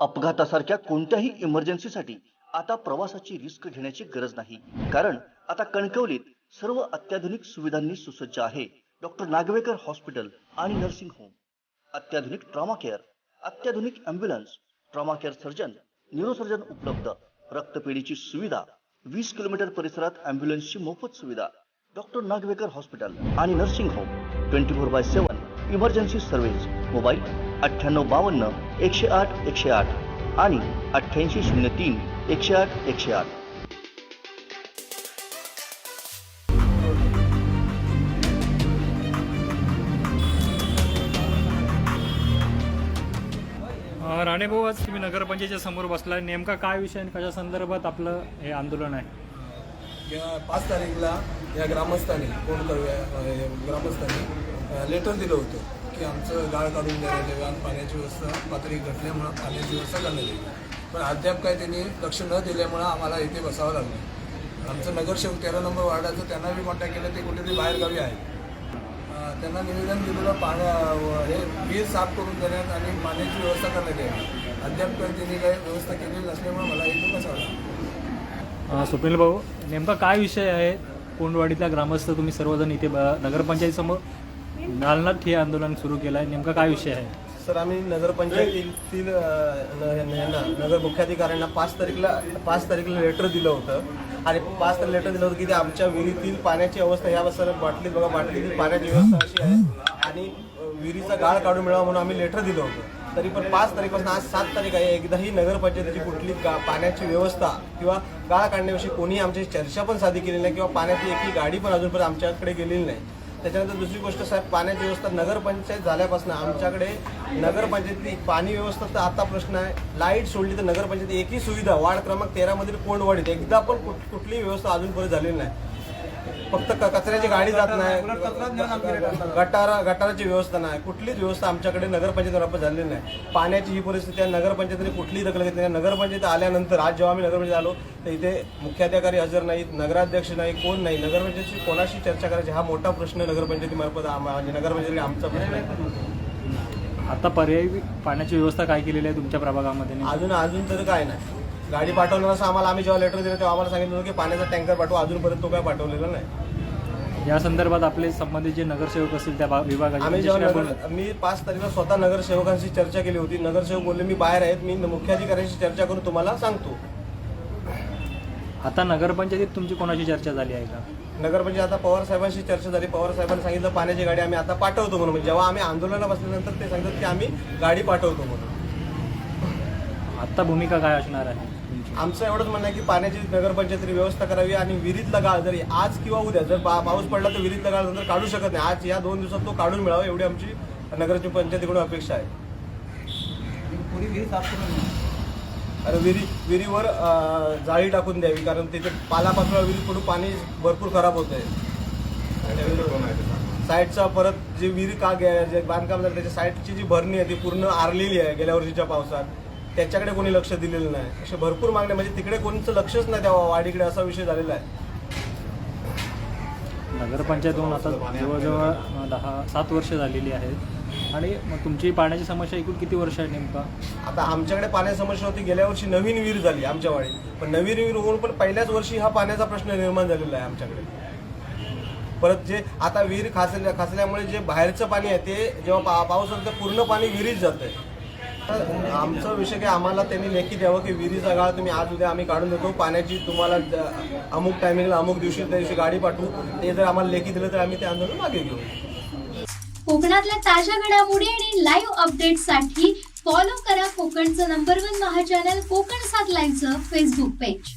अपघातासारख्या कोणत्याही इमर्जन्सीसाठी आता प्रवासाची रिस्क घेण्याची गरज नाही. कारण आता कणकवलीत सर्व अत्याधुनिक सुविधांनी सुसज्ज आहे डॉक्टर नागवेकर हॉस्पिटल आणि नर्सिंग होम अत्याधुनिक ट्रॉमा केअर अत्याधुनिक ambulance trauma care surgeon neurosurgeon उपलब्ध. रक्तपेढीची सुविधा वीस किलोमीटर परिसरात अँब्युलन्सची मोफत सुविधा डॉक्टर नागवेकर हॉस्पिटल आणि nursing home twenty four by seven emergency service mobile अठ्ठ्याण्णव बावन्न एकशे आठ एकशे आठ आणि अठ्ठ्याऐंशी शून्य तीन एकशे आठ एकशे आठ. अ, राणे भाऊ आज तुम्ही नगरपंचायतीच्या समोर बसलाय. नेमका काय विषय आणि कशा संदर्भात आपलं हे आंदोलन आहे? या पाच तारीखला या ग्रामस्थांनी कोण करूया ग्रामस्थांनी लेटर दिलं होतं. की आमचं गाळ काढून देण्यात यावे आणि पाण्याची व्यवस्था पातळी घटल्यामुळं पाण्याची व्यवस्था करण्यात यावी पण अद्याप काय त्यांनी लक्ष न दिल्यामुळं आम्हाला इथे बसावं लागलं आमचं नगरसेवक तेरा नंबर वार्डाचं त्यांना बी कॉन्टॅक्ट केलं ते कुठेतरी बाहेरगावी आहे त्यांना निवेदन दिलेलं पाण्या हे वीज साफ करून देण्यात आणि पाण्याची व्यवस्था करण्यात यावी अद्याप काय त्यांनी काही व्यवस्था केलेली नसल्यामुळे मला इथून बसावं लागलं स्वप्नील भाऊ नेमका काय विषय आहे? कोंडवाडीतल्या ग्रामस्थ तुम्ही सर्वजण इथे ब- नगरपंचायतीसमोर दालनात हे आंदोलन सुरू केलं आहे नेमका काय विषय आहे? सर आम्ही नगरपंचायतीतील नगर मुख्याधिकाऱ्यांना पाच तारीखला पाच तारीखला लेटर दिलं होतं. आणि पाच तारीख लेटर दिलं होतं की ते आमच्या विहिरीतील पाण्याची अवस्था ह्या सर बाटलीत बघा बाटलीतील पाण्याची व्यवस्था अशी आहे. आणि विहिरीचा गाळ काढून मिळावा म्हणून आम्ही लेटर दिलं होतं. तरी पण पाच तारीखपासून आज सात तारीख आहे. एकदाही नगरपंचायतीची कुठली गा पाण्याची व्यवस्था किंवा गाळ काढण्याविषयी कोणीही आमच्याशी चर्चा पण साधी केलेली नाही किंवा पाण्याची एकही गाडी पण अजूनपर्यंत आमच्याकडे गेलेली नाही. त्याच्यानंतर दुसरी गोष्ट साहेब पाण्याची व्यवस्था नगरपंचायत झाल्यापासून आमच्याकडे नगरपंचायती पाणी व्यवस्था तर आता प्रश्न आहे. लाइट सोडली तर नगरपंचायत एकही सुविधा वार्ड क्रमांक तेरामधील कोंडवाडीत एकदा पण कुठ- कुठलीही व्यवस्था अजूनपर्यंत झालेली नाही. फक्त कचऱ्याची गाडी जात नाही. गटारा गटाराची व्यवस्था नाही. कुठलीच व्यवस्था आमच्याकडे नगरपंचायत झालेली नाही. पाण्याची ही परिस्थिती आहे. नगरपंचायतीने कुठलीही दखल घेतली नाही. नगरपंचायत आल्यानंतर आज जेव्हा आम्ही नगरपंचायत आलो तर इथे मुख्याधिकारी हजर नाहीत नगराध्यक्ष नाही कोण नाही नगरपंचायतशी कोणाशी चर्चा करायची हा मोठा प्रश्न नगरपंचायतीमार्फत म्हणजे नगरपंचायती आमचा प्रश्न आहे. आता पर्यायी पाण्याची व्यवस्था काय केलेली आहे तुमच्या प्रभागामध्ये? अजून अजून तर काय नाही. गाडी पाठवणार असं आम्हाला आम्ही जेव्हा लेटर दिलं तेव्हा आम्हाला सांगितलं होतं की पाण्याचा टँकर पाठवा अजूनपर्यंत तो काय पाठवलेला नाही. या संदर्भात आपले संबंधित जे नगरसेवक असतील त्या विभागाचे आम्ही जेव्हा मी पाच तारखेला स्वतः नगरसेवकांशी चर्चा केली होती. नगरसेवक बोलले मी बाहेर आहेत मी मुख्याधिकाऱ्यांशी चर्चा करून तुम्हाला सांगतो. आता नगरपंचायतीत तुमची कोणाची चर्चा झाली आहे का? नगरपंचायत आता पवार साहेबांशी चर्चा झाली. पवार साहेबांनी सांगितलं पाण्याची गाडी आम्ही आता पाठवतो म्हणून. म्हणजे जेव्हा आम्ही आंदोलनाला बसल्यानंतर ते सांगतात की आम्ही गाडी पाठवतो म्हणून. आता भूमिका काय असणार आहे तुमची? आमचं एवढंच म्हणणं आहे की पाण्याची नगरपंचायतीने व्यवस्था करावी आणि विहिरीतला गाळ जरी आज किंवा उद्या जर पा- पाऊस पडला तर विहिरीतला गाळ नंतर काढू शकत नाही. आज या दोन दिवसात तो काढून मिळावा एवढी आमची नगरची पंचायतीकडून अपेक्षा आहे. विहिरी विहिरीवर जाळी टाकून द्यावी कारण तिथे पालापाचोळा विहिरीत पडून पाणी भरपूर खराब होत आहे. साईडचा परत जी विहीर का जे बांधकाम झालं त्याच्या साईडची जी भरणी आहे ती पूर्ण आरलेली आहे गेल्या वर्षीच्या पावसात. त्याच्याकडे कोणी लक्ष दिलेलं नाही. असे भरपूर मागण्या म्हणजे तिकडे कोणीचं लक्षच नाही त्या वाडीकडे असा विषय झालेला आहे. नगरपंचायत होऊन आता जवळजवळ दहा सात वर्ष झालेली आहेत. आणि मग तुमची पाण्याची समस्या एकूण किती वर्ष आहे नेमका? आता आमच्याकडे पाण्याची समस्या होती. गेल्या वर्षी नवीन विहीर झाली आमच्या वाडीत. पण नवीन विहीर होऊन पण पहिल्याच वर्षी हा पाण्याचा प्रश्न निर्माण झालेला आहे आमच्याकडे. परत जे आता विहीर खासल्या खासल्यामुळे जे बाहेरचं पाणी आहे ते जेव्हा पा पाऊस होतो पूर्ण पाणी विहिरीत जातं तर आमचा विषय काय आम्हाला त्यांनी लेखी द्यावं की विहिरीचा गाळ तुम्ही आज उद्या आम्ही काढून देतो. पाण्याची तुम्हाला अमुक टायमिंगला अमुक दिवशी त्या दिवशी गाडी पाठवू. ते जर आम्हाला लेखी दिलं तर आम्ही ते आंदोलन मागे घेऊ. कोकणातल्या ताज्या घडामोडी आणि लाईव्ह अपडेटसाठी फॉलो करा कोकणचं नंबर वन महा चॅनल कोकण सात लाईव्हचं फेसबुक पेज